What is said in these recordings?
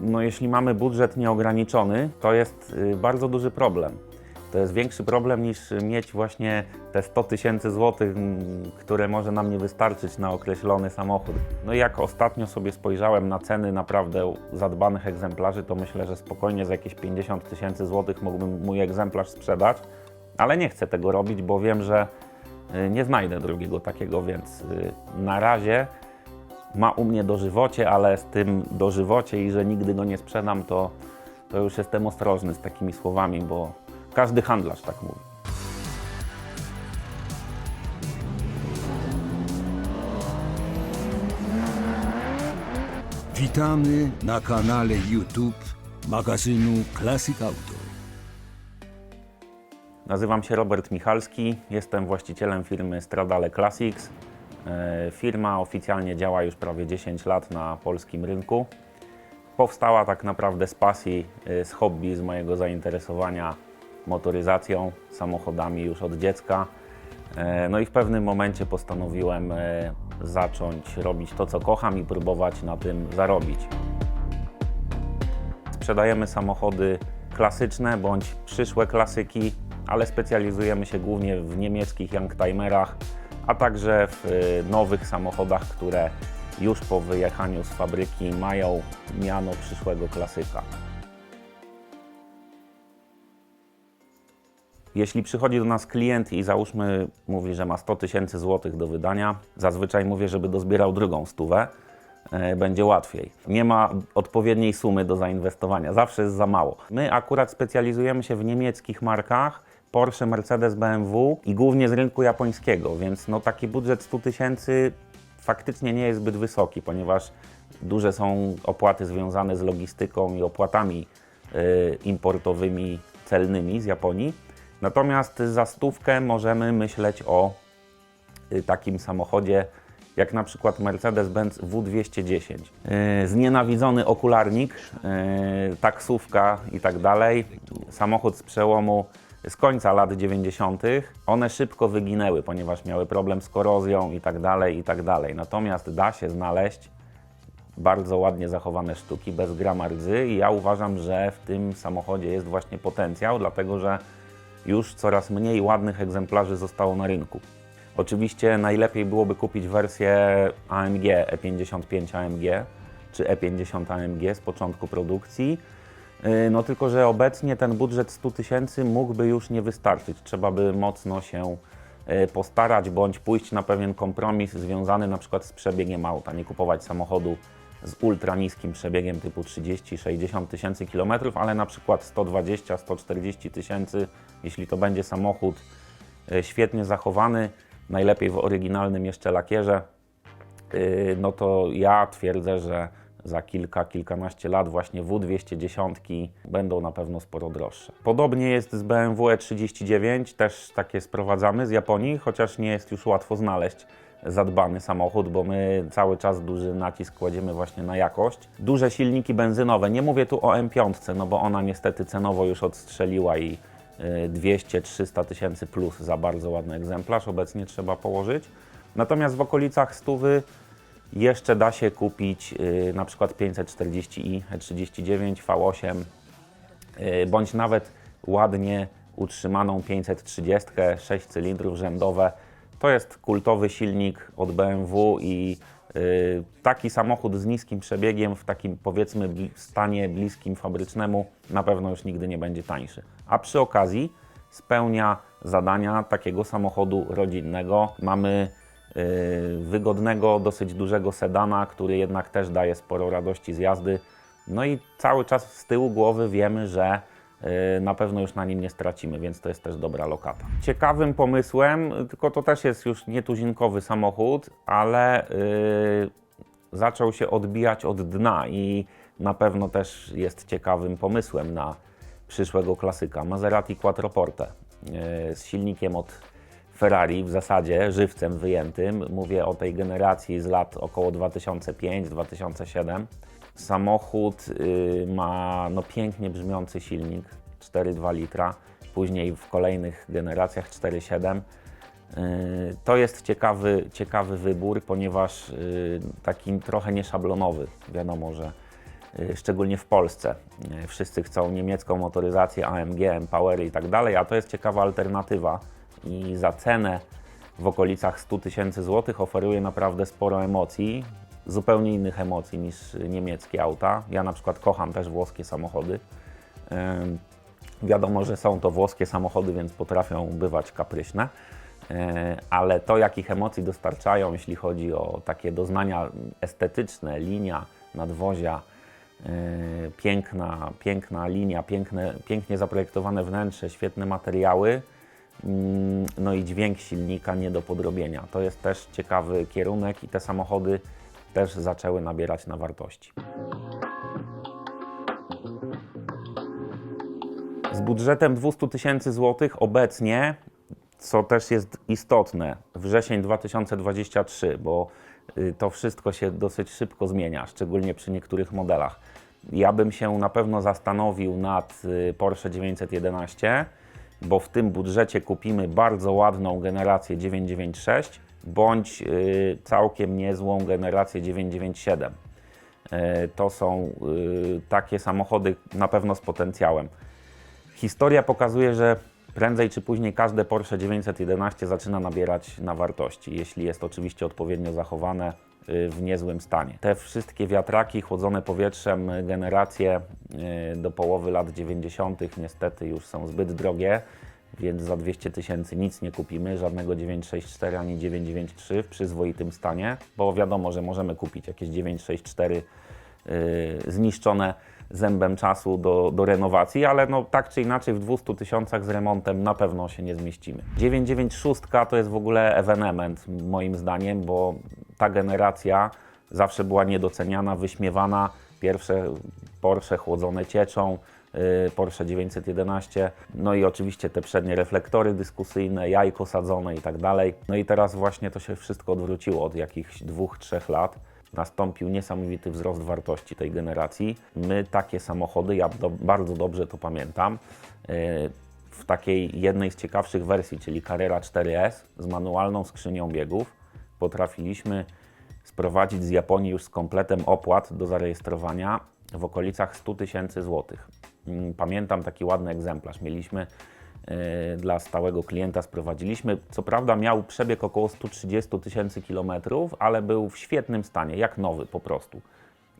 No jeśli mamy budżet nieograniczony, to jest y, bardzo duży problem. To jest większy problem niż mieć właśnie te 100 tysięcy złotych, które może nam nie wystarczyć na określony samochód. No i jak ostatnio sobie spojrzałem na ceny naprawdę zadbanych egzemplarzy, to myślę, że spokojnie za jakieś 50 tysięcy złotych mógłbym mój egzemplarz sprzedać, ale nie chcę tego robić, bo wiem, że y, nie znajdę drugiego takiego, więc y, na razie ma u mnie dożywocie, ale z tym dożywocie i że nigdy go nie sprzedam, to, to już jestem ostrożny z takimi słowami, bo każdy handlarz tak mówi. Witamy na kanale YouTube magazynu Classic Auto. Nazywam się Robert Michalski, jestem właścicielem firmy Stradale Classics. E, Firma oficjalnie działa już prawie 10 lat na polskim rynku. Powstała tak naprawdę z pasji, e, z hobby, z mojego zainteresowania motoryzacją, samochodami już od dziecka. E, No i w pewnym momencie postanowiłem zacząć robić to, co kocham i próbować na tym zarobić. Sprzedajemy samochody klasyczne bądź przyszłe klasyki, ale specjalizujemy się głównie w niemieckich youngtimerach, a także w y, nowych samochodach, które już po wyjechaniu z fabryki mają miano przyszłego klasyka. Jeśli przychodzi do nas klient i załóżmy mówi, że ma 100 tysięcy złotych do wydania, zazwyczaj mówię, żeby dozbierał drugą stówę, e, będzie łatwiej. Nie ma odpowiedniej sumy do zainwestowania, zawsze jest za mało. My akurat specjalizujemy się w niemieckich markach, Porsche, Mercedes, BMW i głównie z rynku japońskiego, więc no taki budżet 100 tysięcy faktycznie nie jest zbyt wysoki, ponieważ duże są opłaty związane z logistyką i opłatami y, importowymi, celnymi z Japonii. Natomiast za stówkę możemy myśleć o y, takim samochodzie jak na przykład Mercedes-Benz W210. Yy, Znienawidzony okularnik, yy, taksówka i tak dalej. Samochód z przełomu z końca lat 90. One szybko wyginęły, ponieważ miały problem z korozją i tak dalej, i tak dalej. Natomiast da się znaleźć bardzo ładnie zachowane sztuki, bez grama rdzy i ja uważam, że w tym samochodzie jest właśnie potencjał, dlatego że już coraz mniej ładnych egzemplarzy zostało na rynku. Oczywiście najlepiej byłoby kupić wersję AMG E55 AMG czy E50 AMG z początku produkcji. Yy, No tylko, że obecnie ten budżet 100 tysięcy mógłby już nie wystarczyć. Trzeba by mocno się yy, postarać bądź pójść na pewien kompromis związany na przykład z przebiegiem auta. Nie kupować samochodu z ultra niskim przebiegiem typu 30-60 tysięcy kilometrów, ale na przykład 120-140 tysięcy, jeśli to będzie samochód e, świetnie zachowany, najlepiej w oryginalnym jeszcze lakierze, yy, no to ja twierdzę, że za kilka, kilkanaście lat właśnie W210 będą na pewno sporo droższe. Podobnie jest z BMW E39, też takie sprowadzamy z Japonii, chociaż nie jest już łatwo znaleźć zadbany samochód, bo my cały czas duży nacisk kładziemy właśnie na jakość. Duże silniki benzynowe, nie mówię tu o M5, no bo ona niestety cenowo już odstrzeliła i y, 200-300 tysięcy plus za bardzo ładny egzemplarz obecnie trzeba położyć. Natomiast w okolicach stówy jeszcze da się kupić y, na przykład 540i, E39, V8, y, bądź nawet ładnie utrzymaną 530, 6 cylindrów rzędowe. To jest kultowy silnik od BMW i y, taki samochód z niskim przebiegiem w takim powiedzmy stanie bliskim fabrycznemu na pewno już nigdy nie będzie tańszy. A przy okazji spełnia zadania takiego samochodu rodzinnego. Mamy wygodnego, dosyć dużego sedana, który jednak też daje sporo radości z jazdy. No i cały czas z tyłu głowy wiemy, że y, na pewno już na nim nie stracimy, więc to jest też dobra lokata. Ciekawym pomysłem, tylko to też jest już nietuzinkowy samochód, ale y, zaczął się odbijać od dna i na pewno też jest ciekawym pomysłem na przyszłego klasyka. Maserati Quattroporte y, z silnikiem od Ferrari, w zasadzie żywcem wyjętym. Mówię o tej generacji z lat około 2005-2007. Samochód y, ma no, pięknie brzmiący silnik 4,2 litra, później w kolejnych generacjach 4,7. Y, To jest ciekawy, ciekawy wybór, ponieważ y, taki trochę nieszablonowy. Wiadomo, że szczególnie w Polsce. Wszyscy chcą niemiecką motoryzację, AMG, Empowery i tak dalej, a to jest ciekawa alternatywa i za cenę w okolicach 100 tysięcy złotych oferuje naprawdę sporo emocji, zupełnie innych emocji niż niemieckie auta. Ja na przykład kocham też włoskie samochody. Wiadomo, że są to włoskie samochody, więc potrafią bywać kapryśne, e, ale to, jakich emocji dostarczają, jeśli chodzi o takie doznania estetyczne, linia, nadwozia, e, piękna, piękna linia, piękne, pięknie zaprojektowane wnętrze, świetne materiały, no i dźwięk silnika nie do podrobienia. To jest też ciekawy kierunek i te samochody też zaczęły nabierać na wartości. Z budżetem 200 tysięcy złotych obecnie, co też jest istotne, wrzesień 2023, bo y, to wszystko się dosyć szybko zmienia, szczególnie przy niektórych modelach. Ja bym się na pewno zastanowił nad y, Porsche 911, bo w tym budżecie kupimy bardzo ładną generację 996 bądź y, całkiem niezłą generację 997. E, To są y, takie samochody na pewno z potencjałem. Historia pokazuje, że prędzej czy później każde Porsche 911 zaczyna nabierać na wartości, jeśli jest oczywiście odpowiednio zachowane y, w niezłym stanie. Te wszystkie wiatraki chłodzone powietrzem generacje y, do połowy lat 90. niestety już są zbyt drogie, więc za 200 tysięcy nic nie kupimy, żadnego 964 ani 993 w przyzwoitym stanie, bo wiadomo, że możemy kupić jakieś 964 y, zniszczone zębem czasu do, do renowacji, ale no tak czy inaczej w 200 tysiącach z remontem na pewno się nie zmieścimy. 996 to jest w ogóle ewenement moim zdaniem, bo ta generacja zawsze była niedoceniana, wyśmiewana. Pierwsze Porsche chłodzone cieczą, y, Porsche 911, no i oczywiście te przednie reflektory dyskusyjne, jajko sadzone i tak dalej. No i teraz właśnie to się wszystko odwróciło od jakichś dwóch, trzech lat nastąpił niesamowity wzrost wartości tej generacji. My takie samochody, ja do, bardzo dobrze to pamiętam, yy, w takiej jednej z ciekawszych wersji, czyli Carrera 4S z manualną skrzynią biegów, potrafiliśmy sprowadzić z Japonii już z kompletem opłat do zarejestrowania w okolicach 100 tysięcy złotych. Mm, Pamiętam taki ładny egzemplarz. Mieliśmy yy, dla stałego klienta sprowadziliśmy. Co prawda miał przebieg około 130 tysięcy kilometrów, ale był w świetnym stanie, jak nowy po prostu.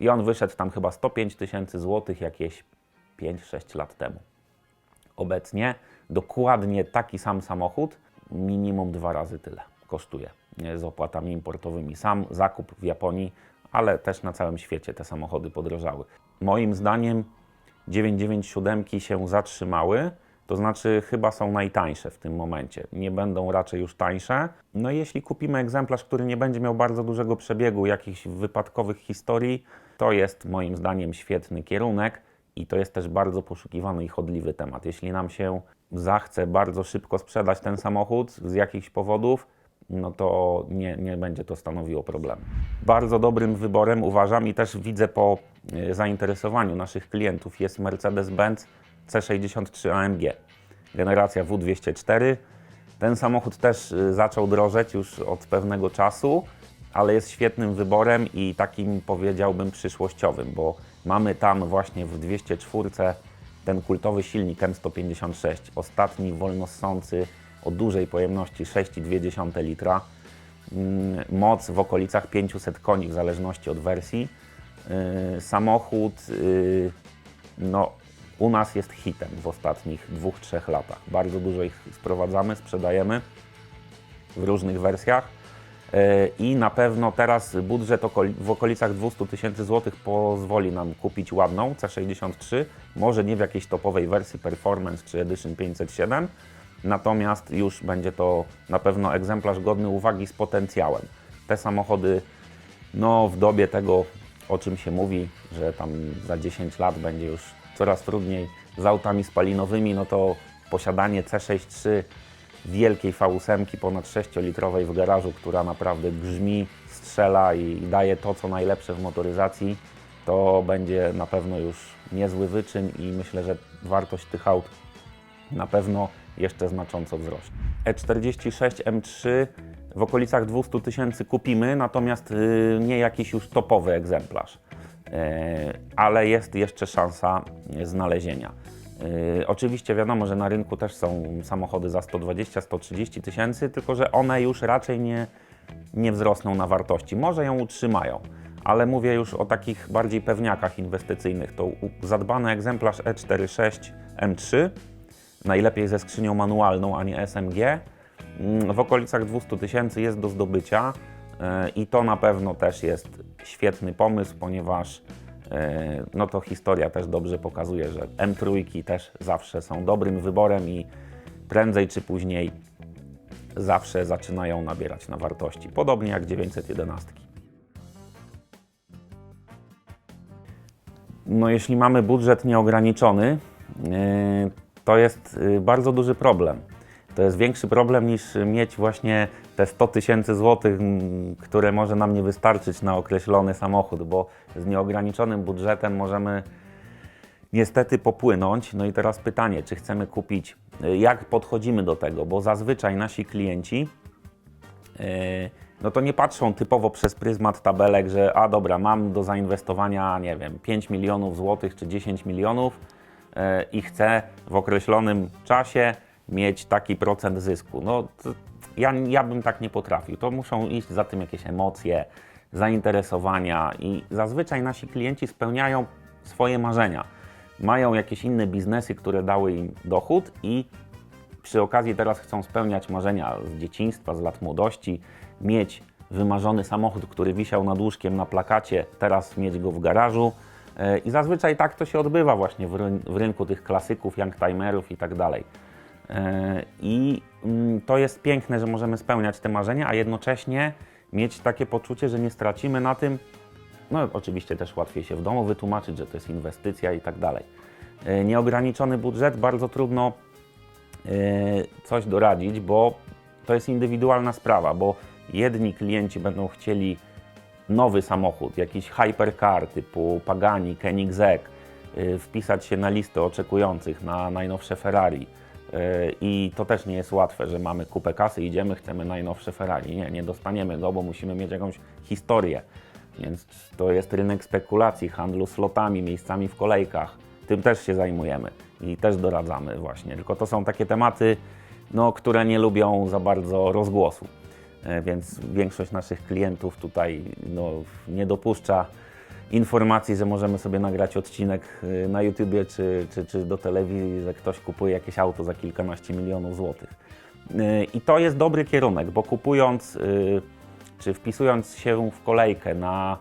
I on wyszedł tam chyba 105 tysięcy złotych jakieś 5-6 lat temu. Obecnie dokładnie taki sam samochód minimum dwa razy tyle kosztuje z opłatami importowymi. Sam zakup w Japonii, ale też na całym świecie te samochody podrożały. Moim zdaniem 997 się zatrzymały, to znaczy chyba są najtańsze w tym momencie. Nie będą raczej już tańsze. No i jeśli kupimy egzemplarz, który nie będzie miał bardzo dużego przebiegu, jakichś wypadkowych historii, to jest moim zdaniem świetny kierunek i to jest też bardzo poszukiwany i chodliwy temat. Jeśli nam się zachce bardzo szybko sprzedać ten samochód z jakichś powodów, no to nie, nie będzie to stanowiło problemu. Bardzo dobrym wyborem uważam i też widzę po e, zainteresowaniu naszych klientów jest Mercedes-Benz C63 AMG, generacja W204. Ten samochód też y, zaczął drożeć już od pewnego czasu, ale jest świetnym wyborem i takim powiedziałbym przyszłościowym, bo mamy tam właśnie w 204 ten kultowy silnik M156, ostatni wolnossący o dużej pojemności 6,2 litra, Mm, moc w okolicach 500 koni w zależności od wersji. Yy, Samochód yy, no, u nas jest hitem w ostatnich dwóch, trzech latach. Bardzo dużo ich sprowadzamy, sprzedajemy w różnych wersjach. Yy, I na pewno teraz budżet w okolicach 200 tysięcy złotych pozwoli nam kupić ładną C63, może nie w jakiejś topowej wersji Performance czy Edition 507, natomiast już będzie to na pewno egzemplarz godny uwagi z potencjałem. Te samochody no, w dobie tego, o czym się mówi, że tam za 10 lat będzie już coraz trudniej z autami spalinowymi, no to posiadanie C63 wielkiej V8 ponad 6-litrowej w garażu, która naprawdę grzmi, strzela i daje to, co najlepsze w motoryzacji, to będzie na pewno już niezły wyczyn i myślę, że wartość tych aut na pewno jeszcze znacząco wzrośnie. E E46 M3 w okolicach 200 tysięcy kupimy, natomiast y, nie jakiś już topowy egzemplarz. e, ale jest jeszcze szansa znalezienia. E, Oczywiście wiadomo, że na rynku też są samochody za 120-130 tysięcy, tylko że one już raczej nie, nie wzrosną na wartości. Może ją utrzymają, ale mówię już o takich bardziej pewniakach inwestycyjnych. To zadbany egzemplarz E E46 M3, najlepiej ze skrzynią manualną, a nie SMG, mm, w okolicach 200 tysięcy jest do zdobycia e, i to na pewno też jest świetny pomysł, ponieważ e, no to historia też dobrze pokazuje, że M3 też zawsze są dobrym wyborem i prędzej czy później zawsze zaczynają nabierać na wartości, podobnie jak 911. No, jeśli mamy budżet nieograniczony, yy, to jest yy, bardzo duży problem. To jest większy problem niż mieć właśnie te 100 tysięcy złotych, które może nam nie wystarczyć na określony samochód, bo z nieograniczonym budżetem możemy niestety popłynąć. No i teraz pytanie, czy chcemy kupić, y, jak podchodzimy do tego, bo zazwyczaj nasi klienci yy, no to nie patrzą typowo przez pryzmat tabelek, że a dobra, mam do zainwestowania, nie wiem, 5 milionów złotych czy 10 milionów i chcę w określonym czasie mieć taki procent zysku. No ja, ja bym tak nie potrafił. To muszą iść za tym jakieś emocje, zainteresowania i zazwyczaj nasi klienci spełniają swoje marzenia. Mają jakieś inne biznesy, które dały im dochód i przy okazji teraz chcą spełniać marzenia z dzieciństwa, z lat młodości, mieć wymarzony samochód, który wisiał nad łóżkiem na plakacie, teraz mieć go w garażu. E, I zazwyczaj tak to się odbywa właśnie w, ryn- w rynku tych klasyków, youngtimerów i tak dalej. E, I mm, to jest piękne, że możemy spełniać te marzenia, a jednocześnie mieć takie poczucie, że nie stracimy na tym. No, oczywiście też łatwiej się w domu wytłumaczyć, że to jest inwestycja i tak dalej. E, Nieograniczony budżet, bardzo trudno coś doradzić, bo to jest indywidualna sprawa, bo jedni klienci będą chcieli nowy samochód, jakiś hypercar typu Pagani, Koenigsegg, y, wpisać się na listę oczekujących na najnowsze Ferrari. Y, I to też nie jest łatwe, że mamy kupę kasy, idziemy, chcemy najnowsze Ferrari. Nie, nie dostaniemy go, bo musimy mieć jakąś historię. Więc to jest rynek spekulacji, handlu slotami, miejscami w kolejkach. Tym też się zajmujemy i też doradzamy właśnie. Tylko to są takie tematy, no, które nie lubią za bardzo rozgłosu. E, Więc większość naszych klientów tutaj no, nie dopuszcza informacji, że możemy sobie nagrać odcinek y, na YouTubie czy, czy, czy do telewizji, że ktoś kupuje jakieś auto za kilkanaście milionów złotych. Y, I to jest dobry kierunek, bo kupując czy wpisując się w kolejkę na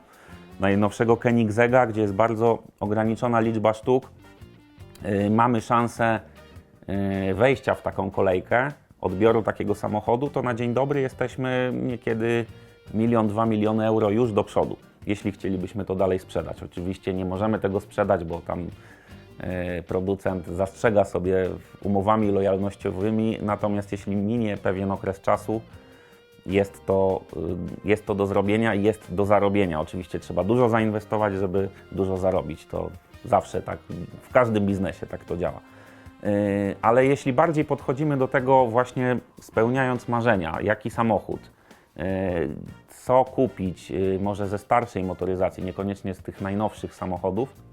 najnowszego Koenigsegga, gdzie jest bardzo ograniczona liczba sztuk, mamy szansę wejścia w taką kolejkę, odbioru takiego samochodu, to na dzień dobry jesteśmy niekiedy milion, dwa miliony euro już do przodu, jeśli chcielibyśmy to dalej sprzedać. Oczywiście nie możemy tego sprzedać, bo tam y, producent zastrzega sobie umowami lojalnościowymi, natomiast jeśli minie pewien okres czasu, jest to, y, jest to do zrobienia i jest do zarobienia. Oczywiście trzeba dużo zainwestować, żeby dużo zarobić. To zawsze tak, w każdym biznesie tak to działa. Y, Ale jeśli bardziej podchodzimy do tego właśnie spełniając marzenia, jaki samochód, y, co kupić, y, może ze starszej motoryzacji, niekoniecznie z tych najnowszych samochodów,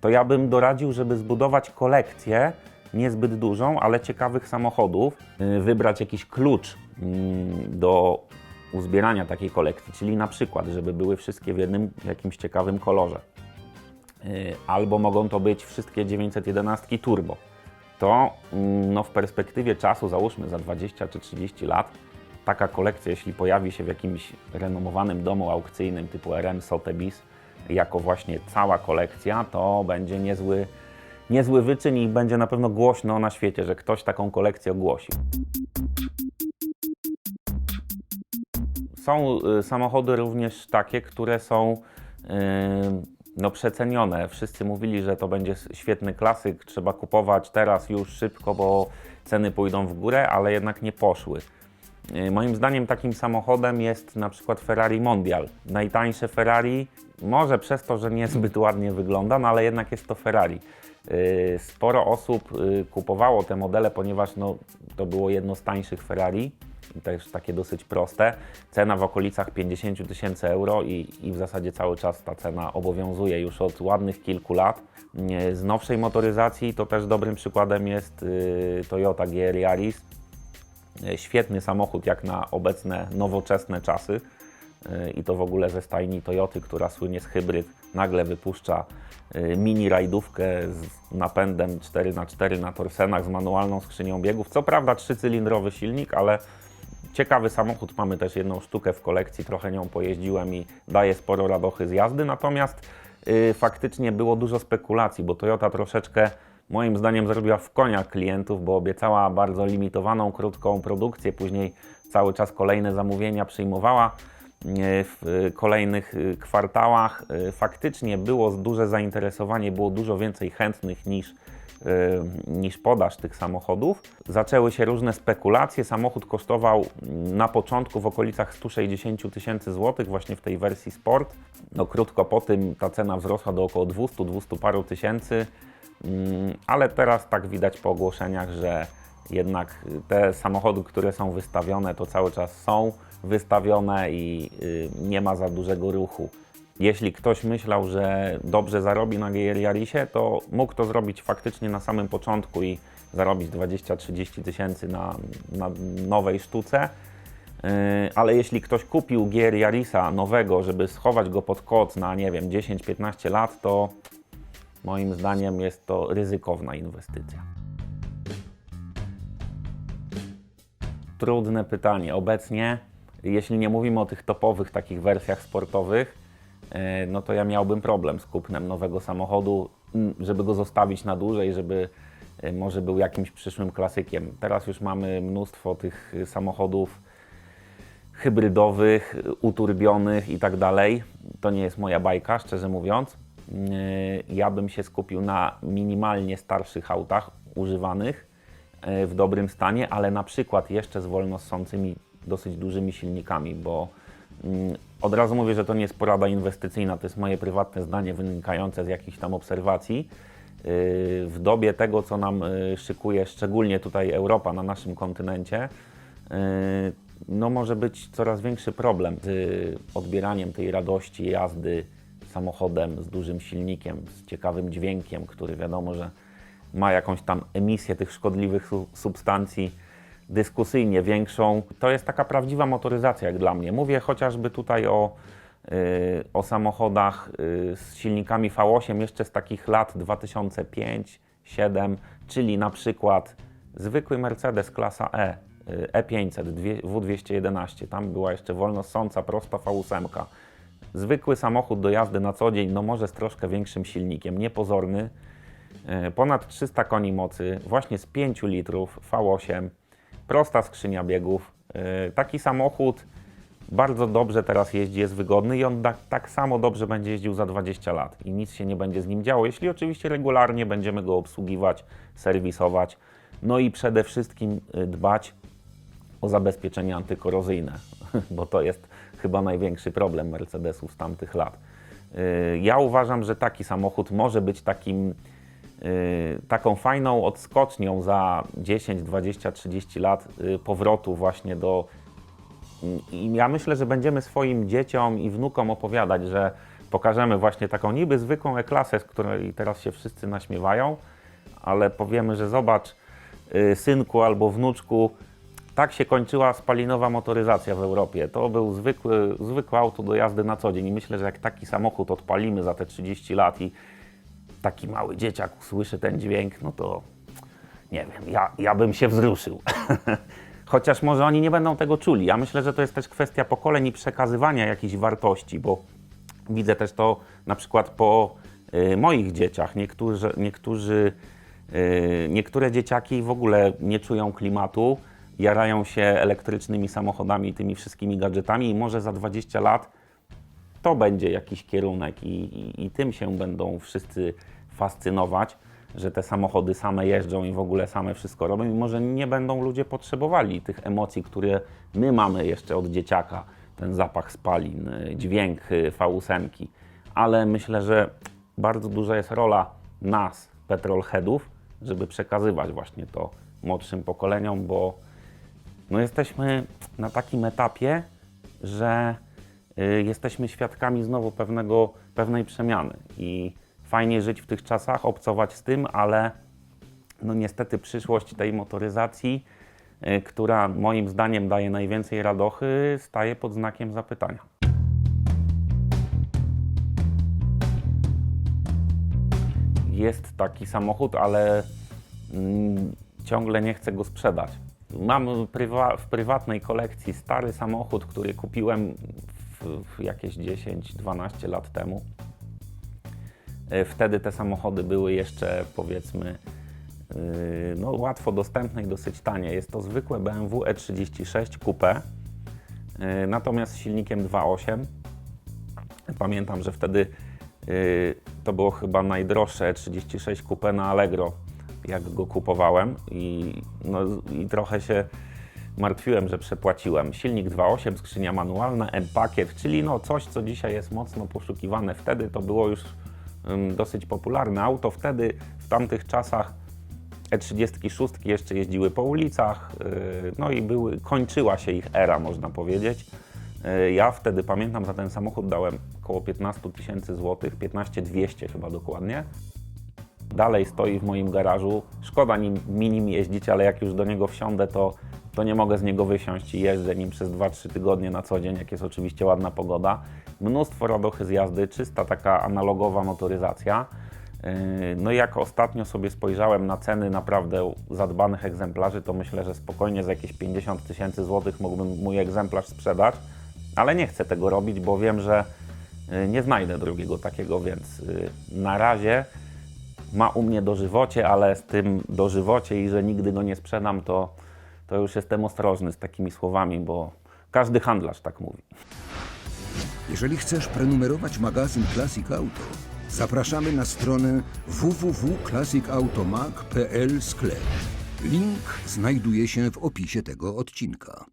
to ja bym doradził, żeby zbudować kolekcję niezbyt dużą, ale ciekawych samochodów, wybrać jakiś klucz mm, do uzbierania takiej kolekcji, czyli na przykład, żeby były wszystkie w jednym jakimś ciekawym kolorze. Y, Albo mogą to być wszystkie 911 turbo. To mm, no, w perspektywie czasu, załóżmy za 20 czy 30 lat, taka kolekcja, jeśli pojawi się w jakimś renomowanym domu aukcyjnym typu RM Sotheby's, jako właśnie cała kolekcja, to będzie niezły, niezły wyczyn i będzie na pewno głośno na świecie, że ktoś taką kolekcję ogłosił. Są y, samochody również takie, które są y, no, przecenione. Wszyscy mówili, że to będzie świetny klasyk, trzeba kupować teraz już szybko, bo ceny pójdą w górę, ale jednak nie poszły. Y, Moim zdaniem takim samochodem jest na przykład Ferrari Mondial. Najtańsze Ferrari, może przez to, że niezbyt ładnie wygląda, no ale jednak jest to Ferrari. Y, Sporo osób y, kupowało te modele, ponieważ no, to było jedno z tańszych Ferrari też takie dosyć proste. Cena w okolicach 50 tysięcy euro i, i w zasadzie cały czas ta cena obowiązuje już od ładnych kilku lat. Z nowszej motoryzacji to też dobrym przykładem jest y, Toyota GR Yaris. Y, Świetny samochód jak na obecne nowoczesne czasy. Y, I to w ogóle ze stajni Toyoty, która słynie z hybryd, nagle wypuszcza mini rajdówkę z napędem 4x4 na torsenach z manualną skrzynią biegów. Co prawda trzycylindrowy silnik, ale ciekawy samochód. Mamy też jedną sztukę w kolekcji, trochę nią pojeździłem i daje sporo radochy z jazdy. Natomiast y, faktycznie było dużo spekulacji, bo Toyota troszeczkę moim zdaniem zrobiła w konia klientów, bo obiecała bardzo limitowaną, krótką produkcję, później cały czas kolejne zamówienia przyjmowała nie, w y, kolejnych y, kwartałach. Y, Faktycznie było duże zainteresowanie, było dużo więcej chętnych niż, y, niż podaż tych samochodów. Zaczęły się różne spekulacje. Samochód kosztował na początku w okolicach 160 tysięcy złotych, właśnie w tej wersji Sport. No, krótko po tym ta cena wzrosła do około 200, 200 paru tysięcy, Mm, ale teraz tak widać po ogłoszeniach, że jednak te samochody, które są wystawione, to cały czas są wystawione i y, nie ma za dużego ruchu. Jeśli ktoś myślał, że dobrze zarobi na GR Yarisie, to mógł to zrobić faktycznie na samym początku i zarobić 20-30 tysięcy na, na nowej sztuce. Yy, Ale jeśli ktoś kupił GR Yarisa nowego, żeby schować go pod koc na, nie wiem, 10-15 lat, to moim zdaniem jest to ryzykowna inwestycja. Trudne pytanie. Obecnie, jeśli nie mówimy o tych topowych takich wersjach sportowych, no to ja miałbym problem z kupnem nowego samochodu, żeby go zostawić na dłużej, żeby e, może był jakimś przyszłym klasykiem. Teraz już mamy mnóstwo tych e, samochodów hybrydowych, uturbionych i tak dalej. To nie jest moja bajka, szczerze mówiąc. Yy, Ja bym się skupił na minimalnie starszych autach, używanych, w dobrym stanie, ale na przykład jeszcze z wolnossącymi, dosyć dużymi silnikami, bo mm, od razu mówię, że to nie jest porada inwestycyjna, to jest moje prywatne zdanie wynikające z jakichś tam obserwacji. Yy, W dobie tego, co nam yy, szykuje, szczególnie tutaj Europa na naszym kontynencie, yy, no może być coraz większy problem z y, odbieraniem tej radości jazdy samochodem z dużym silnikiem, z ciekawym dźwiękiem, który wiadomo, że ma jakąś tam emisję tych szkodliwych su- substancji dyskusyjnie większą. To jest taka prawdziwa motoryzacja jak dla mnie. Mówię chociażby tutaj o, y, o samochodach y, z silnikami V8 jeszcze z takich lat 2005-2007, czyli na przykład zwykły Mercedes klasa E, y, E500 dwie- W211, tam była jeszcze wolnossąca prosta V8. Zwykły samochód do jazdy na co dzień, no może z troszkę większym silnikiem, niepozorny, e, ponad 300 koni mocy, właśnie z 5 litrów V8, prosta skrzynia biegów. E, Taki samochód bardzo dobrze teraz jeździ, jest wygodny i on tak, tak samo dobrze będzie jeździł za 20 lat i nic się nie będzie z nim działo, jeśli oczywiście regularnie będziemy go obsługiwać, serwisować, no i przede wszystkim y, dbać o zabezpieczenie antykorozyjne, bo to jest chyba największy problem Mercedesów z tamtych lat. Y, Ja uważam, że taki samochód może być takim, y, taką fajną odskocznią za 10, 20, 30 lat y, powrotu właśnie do. I ja myślę, że będziemy swoim dzieciom i wnukom opowiadać, że pokażemy właśnie taką niby zwykłą E-klasę, z której teraz się wszyscy naśmiewają, ale powiemy, że zobacz, y, synku albo wnuczku, tak się kończyła spalinowa motoryzacja w Europie. To był zwykły, zwykłe auto do jazdy na co dzień i myślę, że jak taki samochód odpalimy za te 30 lat i taki mały dzieciak usłyszy ten dźwięk, no to nie wiem, ja, ja bym się wzruszył. Chociaż może oni nie będą tego czuli. Ja myślę, że to jest też kwestia pokoleń i przekazywania jakichś wartości, bo widzę też to na przykład po y, moich dzieciach. Niektórzy, niektórzy, y, niektóre dzieciaki w ogóle nie czują klimatu, jarają się elektrycznymi samochodami i tymi wszystkimi gadżetami i może za 20 lat to będzie jakiś kierunek i, i, i tym się będą wszyscy fascynować, że te samochody same jeżdżą i w ogóle same wszystko robią i może nie będą ludzie potrzebowali tych emocji, które my mamy jeszcze od dzieciaka, ten zapach spalin, y, dźwięk y, V8, ale myślę, że bardzo duża jest rola nas, petrolheadów, żeby przekazywać właśnie to młodszym pokoleniom, bo No jesteśmy na takim etapie, że jesteśmy świadkami znowu pewnego, pewnej przemiany i fajnie żyć w tych czasach, obcować z tym, ale no niestety przyszłość tej motoryzacji, y, która moim zdaniem daje najwięcej radochy, staje pod znakiem zapytania. Jest taki samochód, ale mm, ciągle nie chcę go sprzedać. Mam prywa- w prywatnej kolekcji stary samochód, który kupiłem jakieś 10-12 lat temu. E, Wtedy te samochody były jeszcze powiedzmy yy, no, łatwo dostępne i dosyć tanie. Jest to zwykłe BMW E36 Coupe, yy, natomiast z silnikiem 2.8. Pamiętam, że wtedy to było chyba najdroższe E36 Coupe na Allegro, jak go kupowałem i, no, i trochę się martwiłem, że przepłaciłem. Silnik 2.8, skrzynia manualna, M-Pakiet, czyli no coś, co dzisiaj jest mocno poszukiwane. Wtedy to było już ym, dosyć popularne auto. Wtedy, w tamtych czasach E36 jeszcze jeździły po ulicach, yy, no i były, kończyła się ich era, można powiedzieć. Yy, Ja wtedy pamiętam, za ten samochód dałem około 15 tysięcy złotych, 15 200 chyba dokładnie. Dalej stoi w moim garażu. Szkoda nim, mi nim jeździć, ale jak już do niego wsiądę, to, to nie mogę z niego wysiąść i jeżdżę nim przez 2-3 tygodnie na co dzień, jak jest oczywiście ładna pogoda. Mnóstwo radochy z jazdy, czysta taka analogowa motoryzacja. Yy, No i jak ostatnio sobie spojrzałem na ceny naprawdę zadbanych egzemplarzy, to myślę, że spokojnie za jakieś 50 tysięcy złotych mógłbym mój egzemplarz sprzedać, ale nie chcę tego robić, bo wiem, że yy, nie znajdę drugiego takiego, więc yy, na razie ma u mnie dożywocie, ale z tym dożywocie i że nigdy go nie sprzedam, to, to już jestem ostrożny z takimi słowami, bo każdy handlarz tak mówi. Jeżeli chcesz prenumerować magazyn Classic Auto, zapraszamy na stronę www.classicautomag.pl sklep. Link znajduje się w opisie tego odcinka.